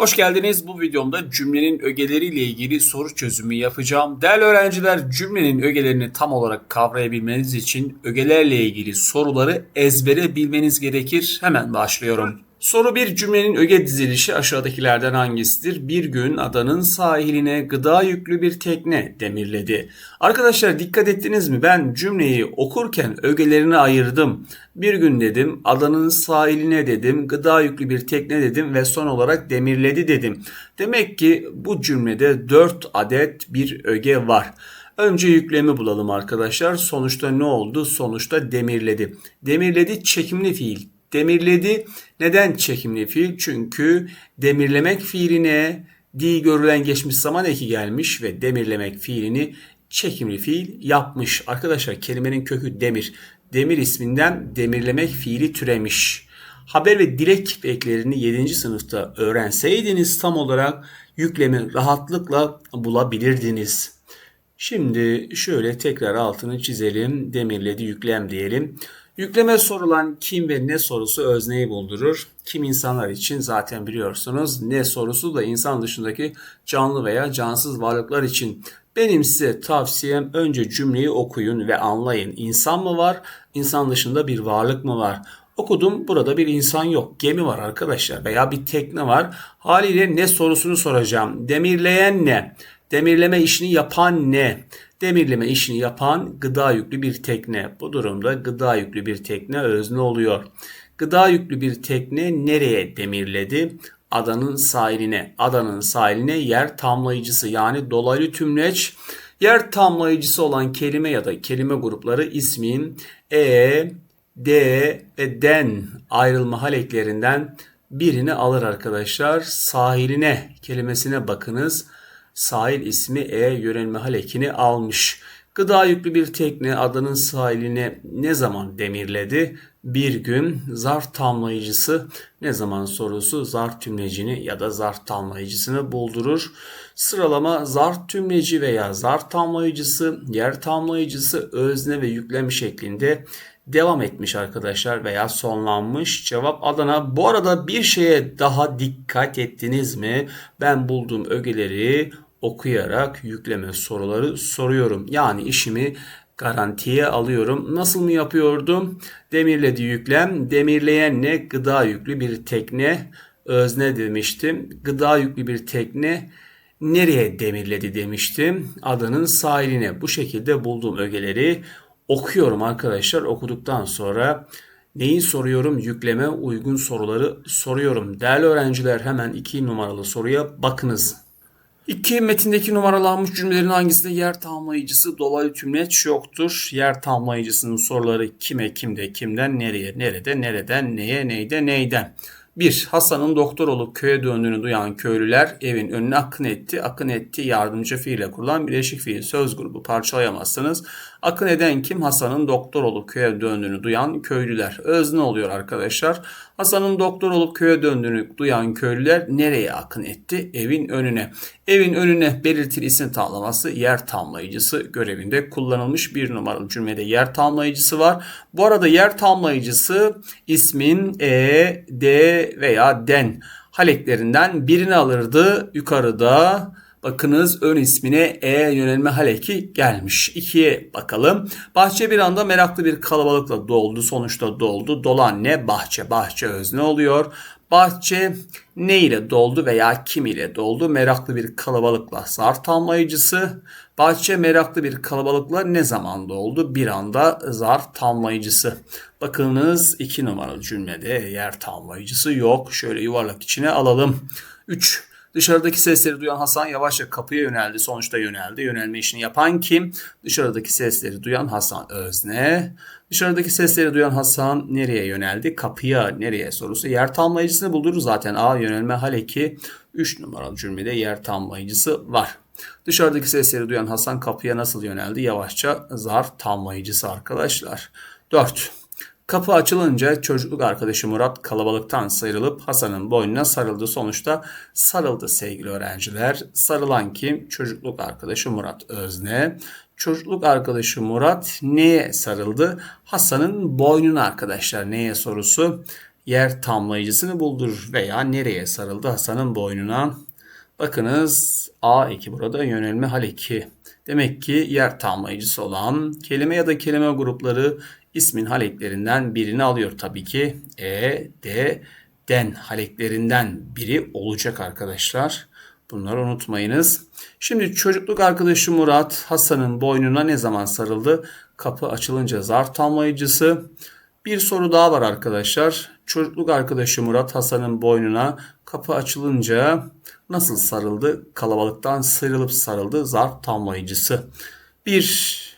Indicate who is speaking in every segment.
Speaker 1: Hoş geldiniz. Bu videomda cümlenin ögeleriyle ilgili soru çözümü yapacağım. Değerli öğrenciler cümlenin ögelerini tam olarak kavrayabilmeniz için ögelerle ilgili soruları ezbere bilmeniz gerekir. Hemen başlıyorum. Soru bir cümlenin öge dizilişi aşağıdakilerden hangisidir? Bir gün adanın sahiline gıda yüklü bir tekne demirledi. Arkadaşlar dikkat ettiniz mi? Ben cümleyi okurken ögelerini ayırdım. Bir gün dedim, adanın sahiline dedim, gıda yüklü bir tekne dedim ve son olarak demirledi dedim. Demek ki bu cümlede 4 adet bir öge var. Önce yüklemi bulalım arkadaşlar. Sonuçta ne oldu? Sonuçta demirledi. Demirledi çekimli fiil demirledi. Neden çekimli fiil? Çünkü demirlemek fiiline di görülen geçmiş zaman eki gelmiş ve demirlemek fiilini çekimli fiil yapmış. Arkadaşlar kelimenin kökü demir. Demir isminden demirlemek fiili türemiş. Haber ve dilek eklerini 7. sınıfta öğrenseydiniz tam olarak yüklemi rahatlıkla bulabilirdiniz. Şimdi şöyle tekrar altını çizelim. Demirledi yüklem diyelim. Yükleme sorulan kim ve ne sorusu özneyi buldurur. Kim insanlar için zaten biliyorsunuz. Ne sorusu da insan dışındaki canlı veya cansız varlıklar için. Benim size tavsiyem önce cümleyi okuyun ve anlayın. İnsan mı var? İnsan dışında bir varlık mı var? Okudum burada bir insan yok. Gemi var arkadaşlar veya bir tekne var. Haliyle ne sorusunu soracağım. Demirleyen ne? Demirleme işini yapan ne? Demirleme işini yapan gıda yüklü bir tekne. Bu durumda gıda yüklü bir tekne özne oluyor. Gıda yüklü bir tekne nereye demirledi? Adanın sahiline. Adanın sahiline yer tamlayıcısı yani dolaylı tümleç yer tamlayıcısı olan kelime ya da kelime grupları ismin e, d ve den ayrılma haleklerinden birini alır arkadaşlar. Sahiline kelimesine bakınız sahil ismi E yönelme halekini almış. Gıda yüklü bir tekne adanın sahiline ne zaman demirledi? Bir gün zarf tamlayıcısı ne zaman sorusu zarf tümlecini ya da zarf tamlayıcısını buldurur. Sıralama zarf tümleci veya zarf tamlayıcısı, yer tamlayıcısı, özne ve yüklem şeklinde devam etmiş arkadaşlar veya sonlanmış. Cevap Adana. Bu arada bir şeye daha dikkat ettiniz mi? Ben bulduğum ögeleri okuyarak yükleme soruları soruyorum. Yani işimi garantiye alıyorum. Nasıl mı yapıyordum? Demirledi yüklem. Demirleyen ne? Gıda yüklü bir tekne. Özne demiştim. Gıda yüklü bir tekne nereye demirledi demiştim. Adanın sahiline. Bu şekilde bulduğum ögeleri okuyorum arkadaşlar. Okuduktan sonra neyi soruyorum? Yükleme uygun soruları soruyorum. Değerli öğrenciler hemen iki numaralı soruya bakınız. İki metindeki numaralanmış cümlelerin hangisinde yer tamlayıcısı dolaylı tümleç yoktur? Yer tamlayıcısının soruları kime, kimde, kimden, nereye, nerede, nereden, neye, neyde, neyden. 1. Hasan'ın doktor olup köye döndüğünü duyan köylüler evin önüne akın etti. Akın etti yardımcı fiile kurulan bileşik fiil söz grubu parçalayamazsınız. Akın eden kim? Hasan'ın doktor olup köye döndüğünü duyan köylüler. Özne oluyor arkadaşlar. Hasan'ın doktor olup köye döndüğünü duyan köylüler nereye akın etti? Evin önüne. Evin önüne belirtili isim tamlaması yer tamlayıcısı görevinde kullanılmış bir numaralı cümlede yer tamlayıcısı var. Bu arada yer tamlayıcısı ismin e, d veya den haleklerinden birini alırdı. Yukarıda Bakınız ön ismine E yönelme haleki gelmiş. İkiye bakalım. Bahçe bir anda meraklı bir kalabalıkla doldu. Sonuçta doldu. Dolan ne? Bahçe. Bahçe özne oluyor. Bahçe ne ile doldu veya kim ile doldu? Meraklı bir kalabalıkla zar tamlayıcısı. Bahçe meraklı bir kalabalıkla ne zaman doldu? Bir anda zar tamlayıcısı. Bakınız iki numaralı cümlede yer tamlayıcısı yok. Şöyle yuvarlak içine alalım. 3. Dışarıdaki sesleri duyan Hasan yavaşça kapıya yöneldi. Sonuçta yöneldi. Yönelme işini yapan kim? Dışarıdaki sesleri duyan Hasan özne. Dışarıdaki sesleri duyan Hasan nereye yöneldi? Kapıya nereye sorusu. Yer tamlayıcısını buldurur zaten. A yönelme hal 2. 3 numaralı cümlede yer tamlayıcısı var. Dışarıdaki sesleri duyan Hasan kapıya nasıl yöneldi? Yavaşça zar tamlayıcısı arkadaşlar. 4. Kapı açılınca çocukluk arkadaşı Murat kalabalıktan sıyrılıp Hasan'ın boynuna sarıldı. Sonuçta sarıldı sevgili öğrenciler. Sarılan kim? Çocukluk arkadaşı Murat Özne. Çocukluk arkadaşı Murat neye sarıldı? Hasan'ın boynuna arkadaşlar. Neye sorusu? yer tamlayıcısını buldur veya nereye sarıldı Hasan'ın boynuna? Bakınız A eki burada yönelme hal eki. Demek ki yer tamlayıcısı olan kelime ya da kelime grupları ismin haleklerinden birini alıyor tabii ki. E, D, den haleklerinden biri olacak arkadaşlar. Bunları unutmayınız. Şimdi çocukluk arkadaşı Murat Hasan'ın boynuna ne zaman sarıldı? Kapı açılınca zarf tamlayıcısı. Bir soru daha var arkadaşlar. Çocukluk arkadaşı Murat Hasan'ın boynuna kapı açılınca nasıl sarıldı? Kalabalıktan sıyrılıp sarıldı zarf tamlayıcısı. 1,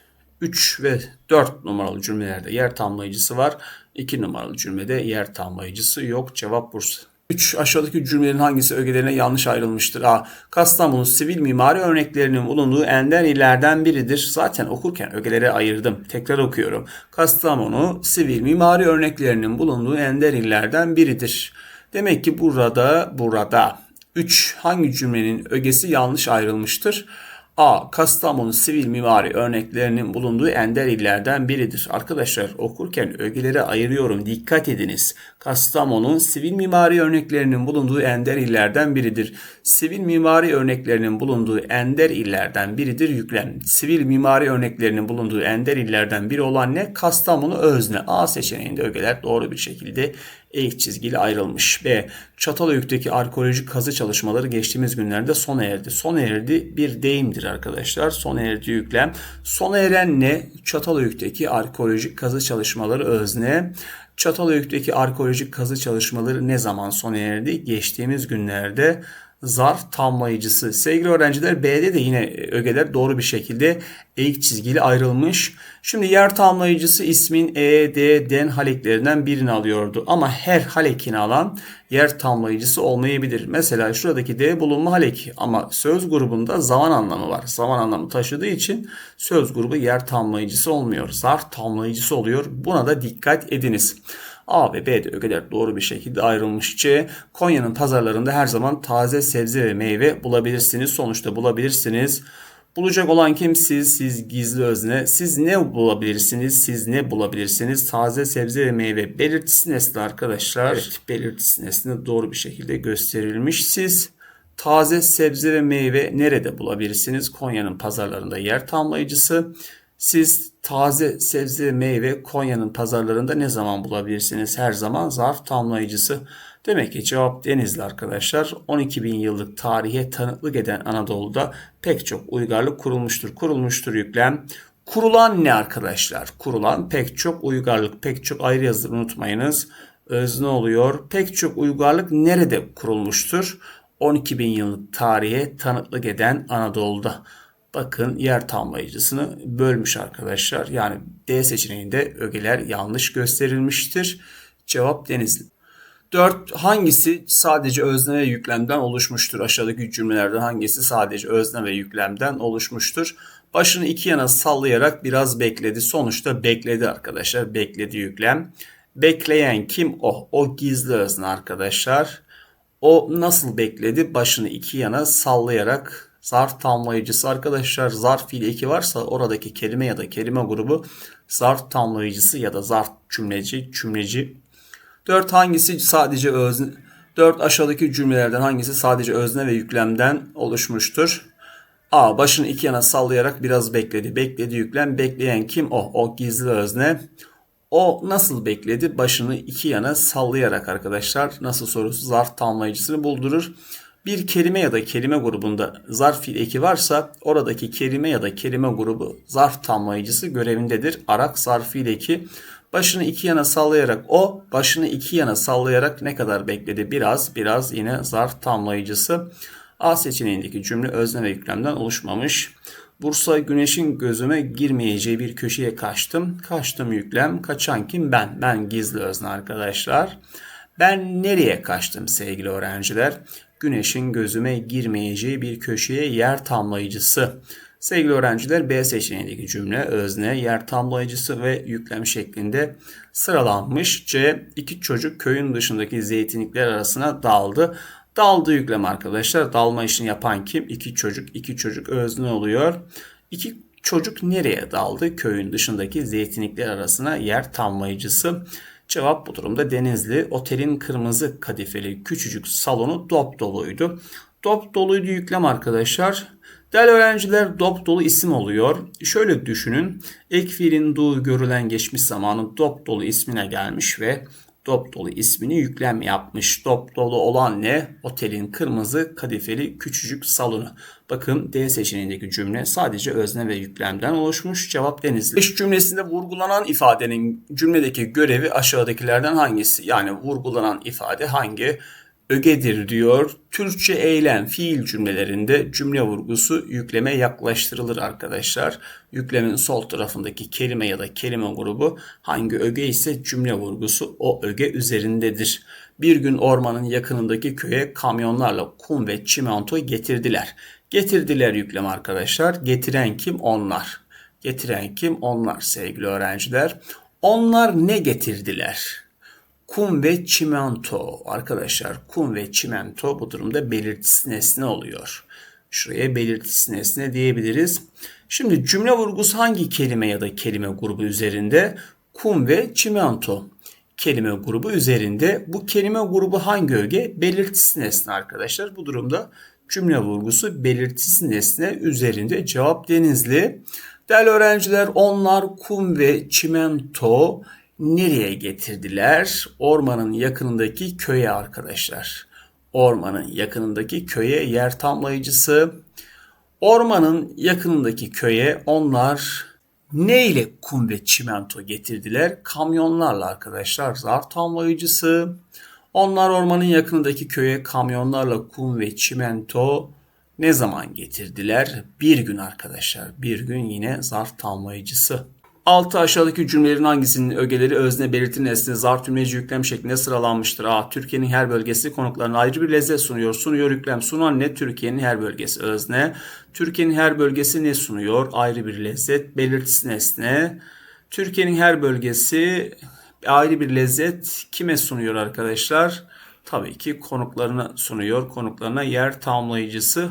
Speaker 1: 3 ve 4 numaralı cümlelerde yer tamlayıcısı var. 2 numaralı cümlede yer tamlayıcısı yok. Cevap Bursa. 3. Aşağıdaki cümlelerin hangisi ögelerine yanlış ayrılmıştır? A. Kastamonu sivil mimari örneklerinin bulunduğu ender illerden biridir. Zaten okurken ögelere ayırdım. Tekrar okuyorum. Kastamonu sivil mimari örneklerinin bulunduğu ender illerden biridir. Demek ki burada burada 3 hangi cümlenin ögesi yanlış ayrılmıştır? A. Kastamonu sivil mimari örneklerinin bulunduğu ender illerden biridir. Arkadaşlar okurken ögelere ayırıyorum. Dikkat ediniz. Kastamonu sivil mimari örneklerinin bulunduğu ender illerden biridir. Sivil mimari örneklerinin bulunduğu ender illerden biridir yüklem. Sivil mimari örneklerinin bulunduğu ender illerden biri olan ne? Kastamonu özne. A seçeneğinde ögeler doğru bir şekilde eğik çizgiyle ayrılmış. B. Çatalhöyük'teki arkeolojik kazı çalışmaları geçtiğimiz günlerde sona erdi. Sona erdi bir deyimdir arkadaşlar. Sona erdi yüklem. Sona eren ne? Çatalhöyük'teki arkeolojik kazı çalışmaları özne. Çatalhöyük'teki arkeolojik kazı çalışmaları ne zaman sona erdi? Geçtiğimiz günlerde zarf tamlayıcısı. Sevgili öğrenciler B'de de yine ögeler doğru bir şekilde eğik çizgili ayrılmış. Şimdi yer tamlayıcısı ismin E, D, den haleklerinden birini alıyordu. Ama her halekini alan yer tamlayıcısı olmayabilir. Mesela şuradaki D bulunma haleki ama söz grubunda zaman anlamı var. Zaman anlamı taşıdığı için söz grubu yer tamlayıcısı olmuyor. Zarf tamlayıcısı oluyor. Buna da dikkat ediniz. A ve B'de ögeler doğru bir şekilde ayrılmış. C. Konya'nın pazarlarında her zaman taze sebze ve meyve bulabilirsiniz. Sonuçta bulabilirsiniz. Bulacak olan kim? Siz, siz gizli özne. Siz ne bulabilirsiniz? Siz ne bulabilirsiniz? Taze sebze ve meyve belirtisi nesli arkadaşlar. Evet, belirtisi nesli doğru bir şekilde gösterilmiş. Siz taze sebze ve meyve nerede bulabilirsiniz? Konya'nın pazarlarında yer tamlayıcısı. Siz taze sebze meyve Konya'nın pazarlarında ne zaman bulabilirsiniz? Her zaman zarf tamlayıcısı. Demek ki cevap Denizli arkadaşlar. 12 bin yıllık tarihe tanıklık eden Anadolu'da pek çok uygarlık kurulmuştur. Kurulmuştur yüklem. Kurulan ne arkadaşlar? Kurulan pek çok uygarlık, pek çok ayrı yazıları unutmayınız. Özne oluyor. Pek çok uygarlık nerede kurulmuştur? 12 bin yıllık tarihe tanıklık eden Anadolu'da. Bakın yer tamlayıcısını bölmüş arkadaşlar. Yani D seçeneğinde ögeler yanlış gösterilmiştir. Cevap Denizli. 4. Hangisi sadece özne ve yüklemden oluşmuştur? Aşağıdaki cümlelerden hangisi sadece özne ve yüklemden oluşmuştur? Başını iki yana sallayarak biraz bekledi. Sonuçta bekledi arkadaşlar. Bekledi yüklem. Bekleyen kim? O. O gizli özne arkadaşlar. O nasıl bekledi? Başını iki yana sallayarak zarf tamlayıcısı arkadaşlar zarf fiil eki varsa oradaki kelime ya da kelime grubu zarf tamlayıcısı ya da zarf cümleci cümleci 4 hangisi sadece özne 4 aşağıdaki cümlelerden hangisi sadece özne ve yüklemden oluşmuştur? A. Başını iki yana sallayarak biraz bekledi. Bekledi yüklem. Bekleyen kim? O. O gizli özne. O nasıl bekledi? Başını iki yana sallayarak arkadaşlar. Nasıl sorusu zarf tamlayıcısını buldurur. Bir kelime ya da kelime grubunda zarf fiil eki varsa oradaki kelime ya da kelime grubu zarf tamlayıcısı görevindedir. Arak zarf fiil eki başını iki yana sallayarak o başını iki yana sallayarak ne kadar bekledi? Biraz biraz yine zarf tamlayıcısı. A seçeneğindeki cümle özne ve yüklemden oluşmamış. Bursa güneşin gözüme girmeyeceği bir köşeye kaçtım. Kaçtım yüklem. Kaçan kim? Ben. Ben gizli özne arkadaşlar. Ben nereye kaçtım sevgili öğrenciler? Güneşin gözüme girmeyeceği bir köşeye yer tamlayıcısı. Sevgili öğrenciler B seçeneğindeki cümle özne, yer tamlayıcısı ve yüklem şeklinde sıralanmış. C. iki çocuk köyün dışındaki zeytinlikler arasına daldı. Daldı yüklem arkadaşlar. Dalma işini yapan kim? İki çocuk. iki çocuk özne oluyor. İki çocuk nereye daldı? Köyün dışındaki zeytinlikler arasına yer tamlayıcısı. Cevap bu durumda Denizli. Otelin kırmızı kadifeli küçücük salonu dop doluydu. Dop doluydu yüklem arkadaşlar. Değerli öğrenciler dop dolu isim oluyor. Şöyle düşünün. Ek fiilin doğu görülen geçmiş zamanı dop dolu ismine gelmiş ve dop dolu ismini yüklem yapmış. Dop dolu olan ne? Otelin kırmızı kadifeli küçücük salonu. Bakın D seçeneğindeki cümle sadece özne ve yüklemden oluşmuş. Cevap Denizli. İş cümlesinde vurgulanan ifadenin cümledeki görevi aşağıdakilerden hangisi? Yani vurgulanan ifade hangi? ögedir diyor. Türkçe eylem fiil cümlelerinde cümle vurgusu yükleme yaklaştırılır arkadaşlar. Yüklemin sol tarafındaki kelime ya da kelime grubu hangi öge ise cümle vurgusu o öge üzerindedir. Bir gün ormanın yakınındaki köye kamyonlarla kum ve çimento getirdiler. Getirdiler yükleme arkadaşlar. Getiren kim? Onlar. Getiren kim? Onlar sevgili öğrenciler. Onlar ne getirdiler? Kum ve çimento arkadaşlar kum ve çimento bu durumda belirtisi nesne oluyor. Şuraya belirtisi nesne diyebiliriz. Şimdi cümle vurgusu hangi kelime ya da kelime grubu üzerinde? Kum ve çimento kelime grubu üzerinde. Bu kelime grubu hangi öge? Belirtisi nesne arkadaşlar. Bu durumda cümle vurgusu belirtisi nesne üzerinde. Cevap Denizli. Değerli öğrenciler onlar kum ve çimento nereye getirdiler? Ormanın yakınındaki köye arkadaşlar. Ormanın yakınındaki köye yer tamlayıcısı. Ormanın yakınındaki köye onlar ne ile kum ve çimento getirdiler? Kamyonlarla arkadaşlar. Zar tamlayıcısı. Onlar ormanın yakınındaki köye kamyonlarla kum ve çimento ne zaman getirdiler? Bir gün arkadaşlar. Bir gün yine zarf tamlayıcısı. Altı aşağıdaki cümlelerin hangisinin ögeleri özne belirti nesne zar tümleci yüklem şeklinde sıralanmıştır? A. Türkiye'nin her bölgesi konuklarına ayrı bir lezzet sunuyor. Sunuyor yüklem. Sunan ne? Türkiye'nin her bölgesi özne. Türkiye'nin her bölgesi ne sunuyor? Ayrı bir lezzet. Belirtisi nesne. Türkiye'nin her bölgesi ayrı bir lezzet kime sunuyor arkadaşlar? Tabii ki konuklarına sunuyor. Konuklarına yer tamamlayıcısı.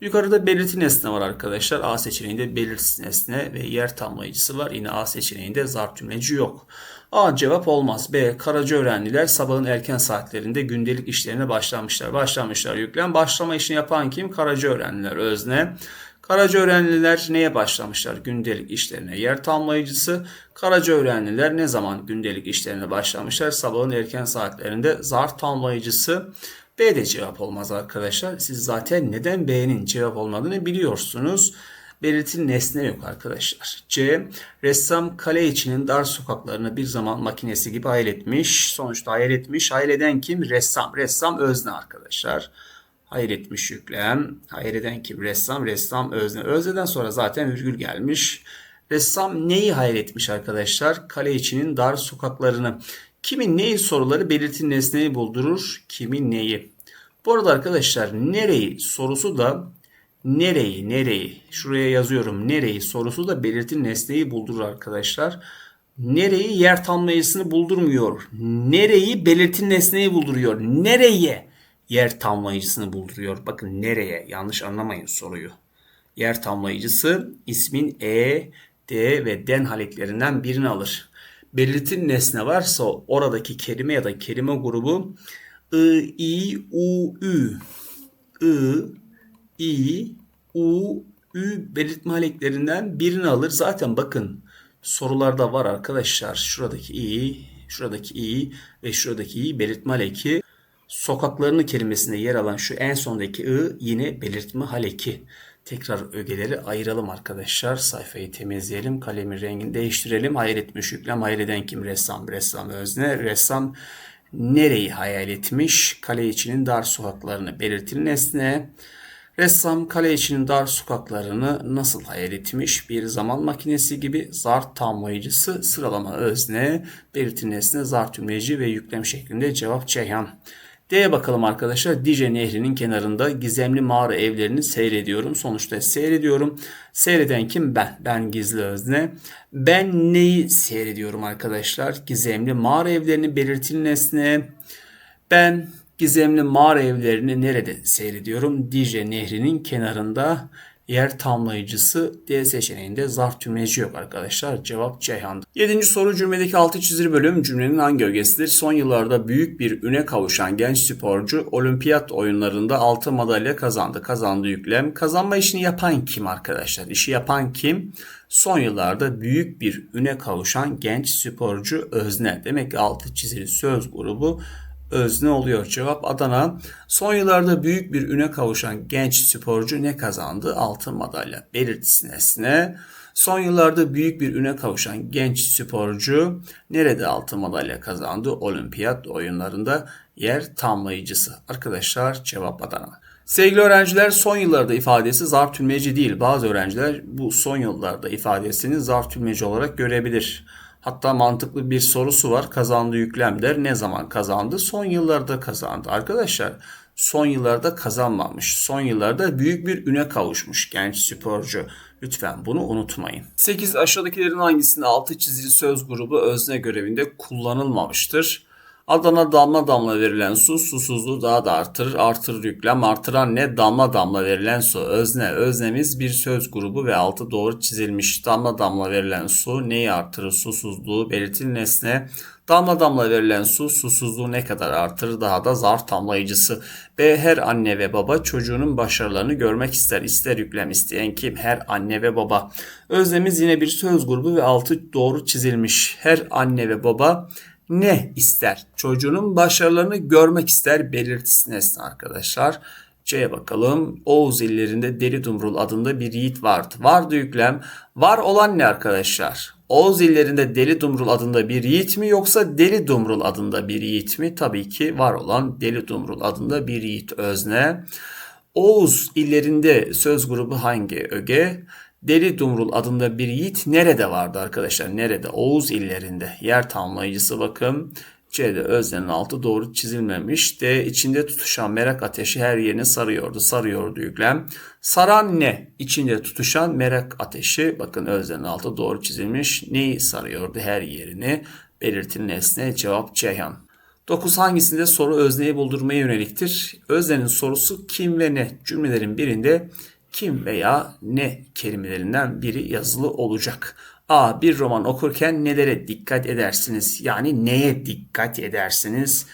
Speaker 1: Yukarıda belirti nesne var arkadaşlar. A seçeneğinde belirti nesne ve yer tamlayıcısı var. Yine A seçeneğinde zarf cümleci yok. A cevap olmaz. B. Karaca öğrendiler sabahın erken saatlerinde gündelik işlerine başlamışlar. Başlamışlar yüklem. Başlama işini yapan kim? Karaca öğrendiler özne. Karaca öğrenliler neye başlamışlar? Gündelik işlerine. Yer tamlayıcısı. Karaca öğrenliler ne zaman gündelik işlerine başlamışlar? Sabahın erken saatlerinde zarf tamlayıcısı. B de cevap olmaz arkadaşlar. Siz zaten neden B'nin cevap olmadığını biliyorsunuz. Belirtin nesne yok arkadaşlar. C. Ressam kale içinin dar sokaklarını bir zaman makinesi gibi hayal etmiş. Sonuçta hayal etmiş. Hayal eden kim? Ressam. Ressam özne arkadaşlar. Hayal etmiş yüklem. Hayal eden kim? Ressam. Ressam özne. Özneden sonra zaten virgül gelmiş. Ressam neyi hayal etmiş arkadaşlar? Kale içinin dar sokaklarını. Kimin neyi soruları belirtin nesneyi buldurur. Kimin neyi. Bu arada arkadaşlar nereyi sorusu da nereyi nereyi şuraya yazıyorum nereyi sorusu da belirtin nesneyi buldurur arkadaşlar. Nereyi yer tamlayıcısını buldurmuyor. Nereyi belirtin nesneyi bulduruyor. Nereye yer tamlayıcısını bulduruyor. Bakın nereye yanlış anlamayın soruyu. Yer tamlayıcısı ismin E, D ve den haleklerinden birini alır belirtin nesne varsa oradaki kelime ya da kelime grubu I, I, U, Ü. I, I, U, Ü belirtme haleklerinden birini alır. Zaten bakın sorularda var arkadaşlar. Şuradaki I, şuradaki I ve şuradaki I belirtme haleki. Sokaklarını kelimesinde yer alan şu en sondaki I yine belirtme haleki. Tekrar ögeleri ayıralım arkadaşlar. Sayfayı temizleyelim. Kalemin rengini değiştirelim. Hayal etmiş yüklem. Hayal eden kim? Ressam. Ressam özne. Ressam nereyi hayal etmiş? Kale içinin dar sokaklarını belirtil nesne. Ressam kale içinin dar sokaklarını nasıl hayal etmiş? Bir zaman makinesi gibi zar tamlayıcısı sıralama özne, belirtil nesne, zar tümleci ve yüklem şeklinde cevap Ceyhan. D'ye bakalım arkadaşlar. Dice Nehri'nin kenarında gizemli mağara evlerini seyrediyorum. Sonuçta seyrediyorum. Seyreden kim? Ben. Ben gizli özne. Ben neyi seyrediyorum arkadaşlar? Gizemli mağara evlerini belirtili nesne. Ben gizemli mağara evlerini nerede seyrediyorum? Dice Nehri'nin kenarında yer tamlayıcısı D seçeneğinde zarf tümleci yok arkadaşlar. Cevap Ceyhan. 7. soru cümledeki altı çizili bölüm cümlenin hangi ögesidir? Son yıllarda büyük bir üne kavuşan genç sporcu olimpiyat oyunlarında altın madalya kazandı. Kazandı yüklem. Kazanma işini yapan kim arkadaşlar? İşi yapan kim? Son yıllarda büyük bir üne kavuşan genç sporcu özne. Demek ki altı çizili söz grubu özne oluyor. Cevap Adana. Son yıllarda büyük bir üne kavuşan genç sporcu ne kazandı? Altın madalya. Belirtisi nesne. Son yıllarda büyük bir üne kavuşan genç sporcu nerede altın madalya kazandı? Olimpiyat oyunlarında yer tamlayıcısı. Arkadaşlar cevap Adana. Sevgili öğrenciler son yıllarda ifadesi zarf tümleci değil. Bazı öğrenciler bu son yıllarda ifadesini zarf tümleci olarak görebilir. Hatta mantıklı bir sorusu var. Kazandı yüklem der. Ne zaman kazandı? Son yıllarda kazandı. Arkadaşlar son yıllarda kazanmamış. Son yıllarda büyük bir üne kavuşmuş genç sporcu. Lütfen bunu unutmayın. 8 aşağıdakilerin hangisinde altı çizili söz grubu özne görevinde kullanılmamıştır? Adana damla damla verilen su susuzluğu daha da artırır. Artırır yüklem. Artıran ne? Damla damla verilen su. Özne. Öznemiz bir söz grubu ve altı doğru çizilmiş. Damla damla verilen su neyi artırır? Susuzluğu. Belirtili nesne. Damla damla verilen su susuzluğu ne kadar artırır? Daha da zarf tamlayıcısı. B. Her anne ve baba çocuğunun başarılarını görmek ister. İster yüklem isteyen kim? Her anne ve baba. Öznemiz yine bir söz grubu ve altı doğru çizilmiş. Her anne ve baba ne ister? Çocuğunun başarılarını görmek ister belirtisi nesne arkadaşlar. C'ye bakalım. Oğuz illerinde Deli Dumrul adında bir yiğit vardı. Vardı yüklem. Var olan ne arkadaşlar? Oğuz illerinde Deli Dumrul adında bir yiğit mi yoksa Deli Dumrul adında bir yiğit mi? Tabii ki var olan Deli Dumrul adında bir yiğit özne. Oğuz illerinde söz grubu hangi öge? Deli Dumrul adında bir yiğit nerede vardı arkadaşlar? Nerede? Oğuz illerinde. Yer tamlayıcısı bakın. C'de öznenin altı doğru çizilmemiş. D içinde tutuşan merak ateşi her yerini sarıyordu. Sarıyordu yüklem. Saran ne? İçinde tutuşan merak ateşi. Bakın öznenin altı doğru çizilmiş. Neyi sarıyordu her yerini? Belirtili nesne cevap Ceyhan. 9 hangisinde soru özneyi buldurmaya yöneliktir? Öznenin sorusu kim ve ne? Cümlelerin birinde kim veya ne kelimelerinden biri yazılı olacak. A. Bir roman okurken nelere dikkat edersiniz? Yani neye dikkat edersiniz?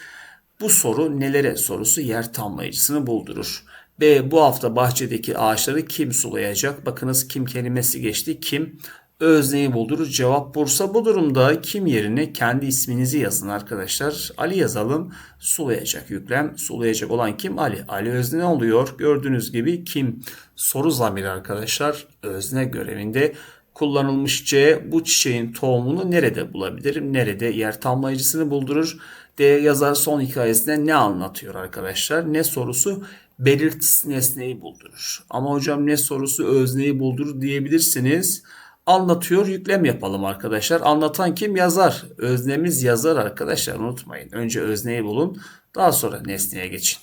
Speaker 1: Bu soru nelere sorusu yer tamlayıcısını buldurur. B. Bu hafta bahçedeki ağaçları kim sulayacak? Bakınız kim kelimesi geçti. Kim? Özneyi buldurur. Cevap Bursa. Bu durumda kim yerine kendi isminizi yazın arkadaşlar. Ali yazalım. Sulayacak yüklem. Sulayacak olan kim? Ali. Ali özne oluyor? Gördüğünüz gibi kim? Soru zamiri arkadaşlar. Özne görevinde kullanılmış C. Bu çiçeğin tohumunu nerede bulabilirim? Nerede? Yer tamlayıcısını buldurur. D yazar son hikayesinde ne anlatıyor arkadaşlar? Ne sorusu? Belirtisi nesneyi buldurur. Ama hocam ne sorusu özneyi buldurur diyebilirsiniz anlatıyor yüklem yapalım arkadaşlar. Anlatan kim? Yazar. Öznemiz yazar arkadaşlar unutmayın. Önce özneyi bulun daha sonra nesneye geçin.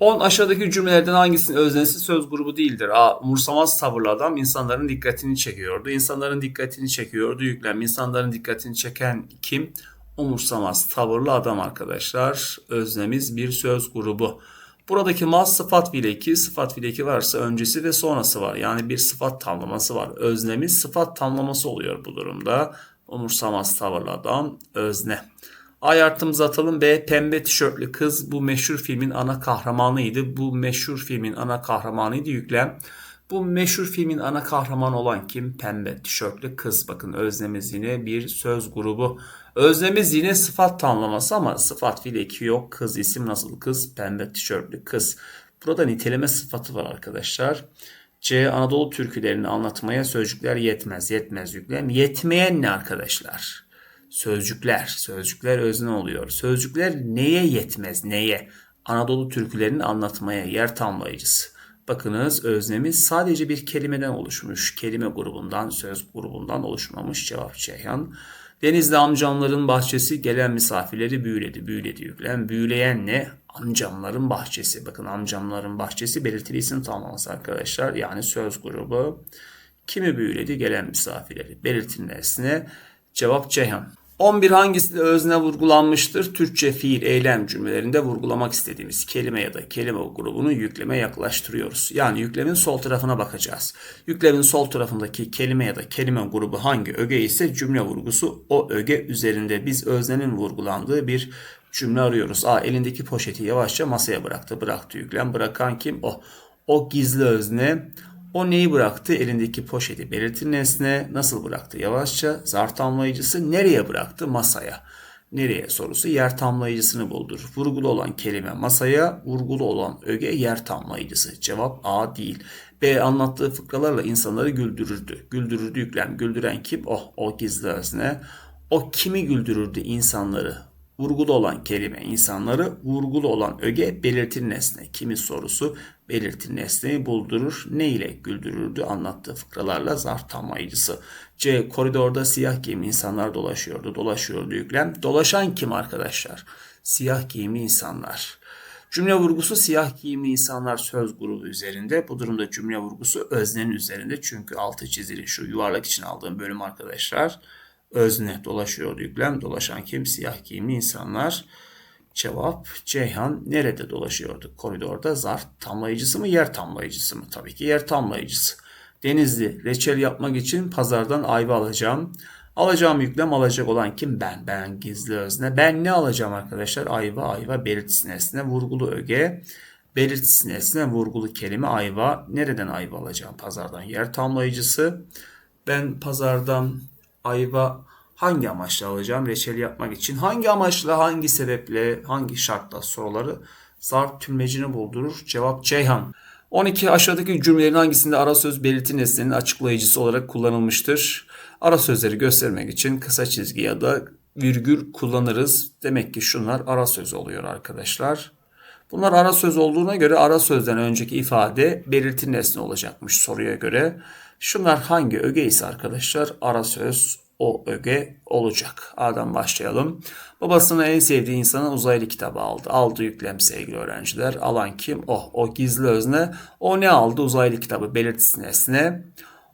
Speaker 1: 10 aşağıdaki cümlelerden hangisinin öznesi söz grubu değildir? A. Umursamaz tavırlı adam insanların dikkatini çekiyordu. İnsanların dikkatini çekiyordu yüklem. İnsanların dikkatini çeken kim? Umursamaz tavırlı adam arkadaşlar. Öznemiz bir söz grubu. Buradaki mas sıfat bileki, sıfat bileki varsa öncesi ve sonrası var. Yani bir sıfat tamlaması var. Öznemiz sıfat tamlaması oluyor bu durumda. Umursamaz tavırlı adam özne. Ay artımızı atalım. B. Pembe tişörtlü kız bu meşhur filmin ana kahramanıydı. Bu meşhur filmin ana kahramanıydı yüklem. Bu meşhur filmin ana kahramanı olan kim? Pembe tişörtlü kız. Bakın öznemiz yine bir söz grubu. Öznemiz yine sıfat tamlaması ama sıfat fiil eki yok. Kız isim nasıl kız? Pembe tişörtlü kız. Burada niteleme sıfatı var arkadaşlar. C. Anadolu türkülerini anlatmaya sözcükler yetmez. Yetmez yüklem. Yetmeyen ne arkadaşlar? Sözcükler. Sözcükler özne oluyor. Sözcükler neye yetmez? Neye? Anadolu türkülerini anlatmaya yer tamlayıcısı. Bakınız öznemiz sadece bir kelimeden oluşmuş. Kelime grubundan, söz grubundan oluşmamış. Cevap Ceyhan. Denizli amcamların bahçesi gelen misafirleri büyüledi. Büyüledi yüklem. Büyüleyen ne? Amcamların bahçesi. Bakın amcamların bahçesi belirtili isim tamlaması arkadaşlar. Yani söz grubu. Kimi büyüledi? Gelen misafirleri. Belirtili nesne. Cevap Ceyhan. 11 hangisinde özne vurgulanmıştır? Türkçe fiil eylem cümlelerinde vurgulamak istediğimiz kelime ya da kelime grubunu yükleme yaklaştırıyoruz. Yani yüklemin sol tarafına bakacağız. Yüklemin sol tarafındaki kelime ya da kelime grubu hangi öge ise cümle vurgusu o öge üzerinde biz öznenin vurgulandığı bir cümle arıyoruz. A elindeki poşeti yavaşça masaya bıraktı. Bıraktı yüklem. Bırakan kim? O. O gizli özne. O neyi bıraktı? Elindeki poşeti belirtir nesne. Nasıl bıraktı? Yavaşça. Zar tamlayıcısı nereye bıraktı? Masaya. Nereye sorusu yer tamlayıcısını buldur. Vurgulu olan kelime masaya, vurgulu olan öge yer tamlayıcısı. Cevap A değil. B anlattığı fıkralarla insanları güldürürdü. Güldürürdü yüklem. Güldüren kim? Oh, o gizli özne. O kimi güldürürdü insanları? Vurgulu olan kelime insanları, vurgulu olan öge belirtir nesne. Kimi sorusu belirtir nesneyi buldurur. Ne ile güldürürdü anlattığı fıkralarla zarf tamlayıcısı. C. Koridorda siyah giyimli insanlar dolaşıyordu. Dolaşıyordu yüklem. Dolaşan kim arkadaşlar? Siyah giyimli insanlar. Cümle vurgusu siyah giyimli insanlar söz grubu üzerinde. Bu durumda cümle vurgusu öznenin üzerinde. Çünkü altı çizili şu yuvarlak için aldığım bölüm arkadaşlar özne dolaşıyor yüklem. Dolaşan kim? Siyah giyimli insanlar. Cevap Ceyhan nerede dolaşıyordu? Koridorda zarf tamlayıcısı mı yer tamlayıcısı mı? Tabii ki yer tamlayıcısı. Denizli reçel yapmak için pazardan ayva alacağım. Alacağım yüklem alacak olan kim? Ben. Ben gizli özne. Ben ne alacağım arkadaşlar? Ayva ayva belirtisi nesne vurgulu öge. Belirtisi nesne vurgulu kelime ayva. Nereden ayva alacağım? Pazardan yer tamlayıcısı. Ben pazardan ayva hangi amaçla alacağım? Reçel yapmak için. Hangi amaçla, hangi sebeple, hangi şartla soruları zarf tümlecini buldurur. Cevap Ceyhan. 12 aşağıdaki cümlelerin hangisinde ara söz belirti nesnenin açıklayıcısı olarak kullanılmıştır? Ara sözleri göstermek için kısa çizgi ya da virgül kullanırız. Demek ki şunlar ara söz oluyor arkadaşlar. Bunlar ara söz olduğuna göre ara sözden önceki ifade belirti nesne olacakmış soruya göre. Şunlar hangi öge ise arkadaşlar ara söz o öge olacak. A'dan başlayalım. Babasının en sevdiği insana uzaylı kitabı aldı. Aldı yüklem sevgili öğrenciler. Alan kim? Oh, o gizli özne. O ne aldı? Uzaylı kitabı belirtisi nesne.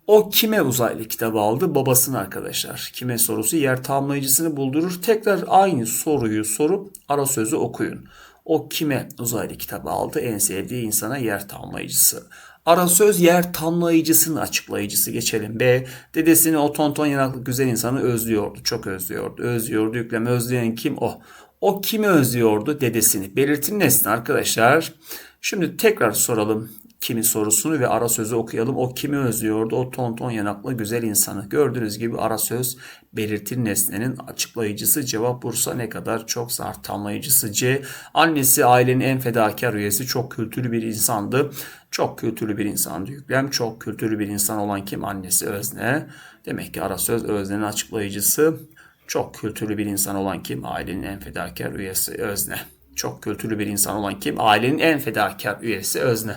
Speaker 1: O kime uzaylı kitabı aldı? Babasının arkadaşlar. Kime sorusu yer tamlayıcısını buldurur. Tekrar aynı soruyu sorup ara sözü okuyun. O kime uzaylı kitabı aldı? En sevdiği insana yer tamlayıcısı. Ara söz yer tamlayıcısının açıklayıcısı geçelim. B. Dedesini o tonton yanaklı güzel insanı özlüyordu. Çok özlüyordu. Özlüyordu yükleme özleyen kim? O. O kimi özlüyordu? Dedesini. Belirtin nesne arkadaşlar. Şimdi tekrar soralım kimi sorusunu ve ara sözü okuyalım. O kimi özlüyordu? O tonton yanaklı güzel insanı. Gördüğünüz gibi ara söz belirtir nesnenin açıklayıcısı. Cevap Bursa ne kadar çok zar tamlayıcısı. C. Annesi ailenin en fedakar üyesi. Çok kültürlü bir insandı. Çok kültürlü bir insandı yüklem. Çok kültürlü bir insan olan kim? Annesi özne. Demek ki ara söz öznenin açıklayıcısı. Çok kültürlü bir insan olan kim? Ailenin en fedakar üyesi özne. Çok kültürlü bir insan olan kim? Ailenin en fedakar üyesi özne.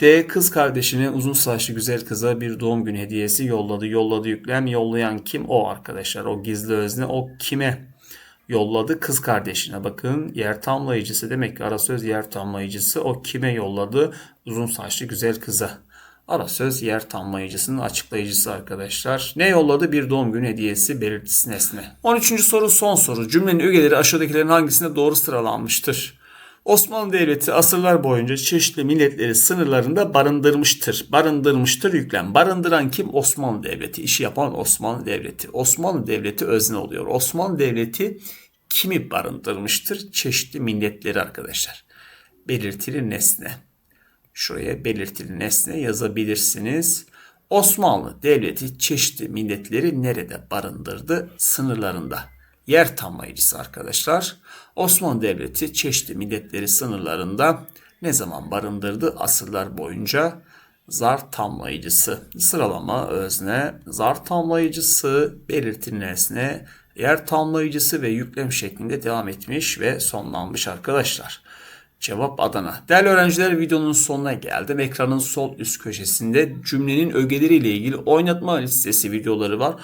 Speaker 1: D kız kardeşine uzun saçlı güzel kıza bir doğum günü hediyesi yolladı. Yolladı yüklem. Yollayan kim? O arkadaşlar. O gizli özne. O kime yolladı? Kız kardeşine. Bakın yer tamlayıcısı. Demek ki ara söz yer tamlayıcısı. O kime yolladı? Uzun saçlı güzel kıza. Ara söz yer tamlayıcısının açıklayıcısı arkadaşlar. Ne yolladı? Bir doğum günü hediyesi belirtisi nesne. 13. soru son soru. Cümlenin ögeleri aşağıdakilerin hangisinde doğru sıralanmıştır? Osmanlı Devleti asırlar boyunca çeşitli milletleri sınırlarında barındırmıştır. Barındırmıştır yüklem. Barındıran kim? Osmanlı Devleti. İşi yapan Osmanlı Devleti. Osmanlı Devleti özne oluyor. Osmanlı Devleti kimi barındırmıştır? Çeşitli milletleri arkadaşlar. Belirtili nesne. Şuraya belirtili nesne yazabilirsiniz. Osmanlı Devleti çeşitli milletleri nerede barındırdı? Sınırlarında yer tamlayıcısı arkadaşlar. Osmanlı Devleti çeşitli milletleri sınırlarında ne zaman barındırdı? Asırlar boyunca zar tamlayıcısı, sıralama özne, zar tamlayıcısı, belirti nesne, yer tamlayıcısı ve yüklem şeklinde devam etmiş ve sonlanmış arkadaşlar. Cevap Adana. Değerli öğrenciler videonun sonuna geldim. Ekranın sol üst köşesinde cümlenin ögeleriyle ilgili oynatma listesi videoları var.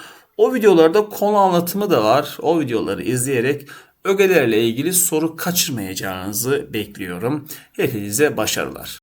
Speaker 1: O videolarda konu anlatımı da var. O videoları izleyerek ögelerle ilgili soru kaçırmayacağınızı bekliyorum. Hepinize başarılar.